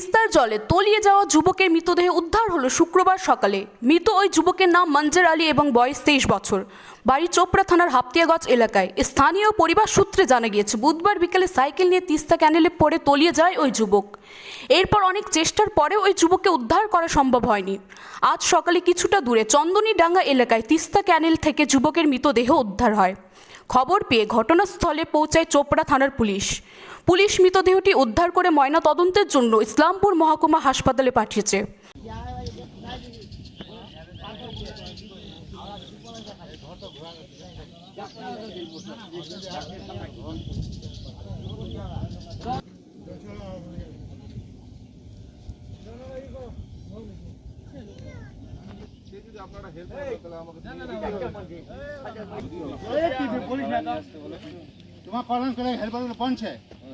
তিস্তার জলে তলিয়ে যাওয়া যুবকের মৃতদেহ উদ্ধার হলো শুক্রবার সকালে। মৃত ওই যুবকের নাম মঞ্জার আলী এবং বয়স তেইশ বছর। বাড়ি চোপড়া থানার হাপতিয়াগঞ্জ এলাকায়। স্থানীয় পরিবার সূত্রে জানা গিয়েছে, বুধবার বিকেলে সাইকেল নিয়ে তিস্তা ক্যানেলে পড়ে তলিয়ে যায় ওই যুবক। এরপর অনেক চেষ্টার পরে ওই যুবককে উদ্ধার করা সম্ভব হয়নি। আজ সকালে কিছুটা দূরে চন্দনীডাঙ্গা এলাকায় তিস্তা ক্যানেল থেকে যুবকের মৃতদেহ উদ্ধার হয়। খবর পেয়ে ঘটনাস্থলে পৌঁছায় চোপড়া থানার পুলিশ। পুলিশ মৃতদেহটি উদ্ধার করে ময়না তদন্তের জন্য ইসলামপুর মহকুমা হাসপাতালে পাঠিয়েছে। তোমার কলম করে হেল্পার পৌঁছে এই রাস্তা এটা কাছে বল কেস কর্ম কা জানো আগে পর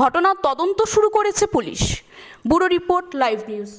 ঘটনার তদন্ত শুরু করেছে police. Bureau report live news.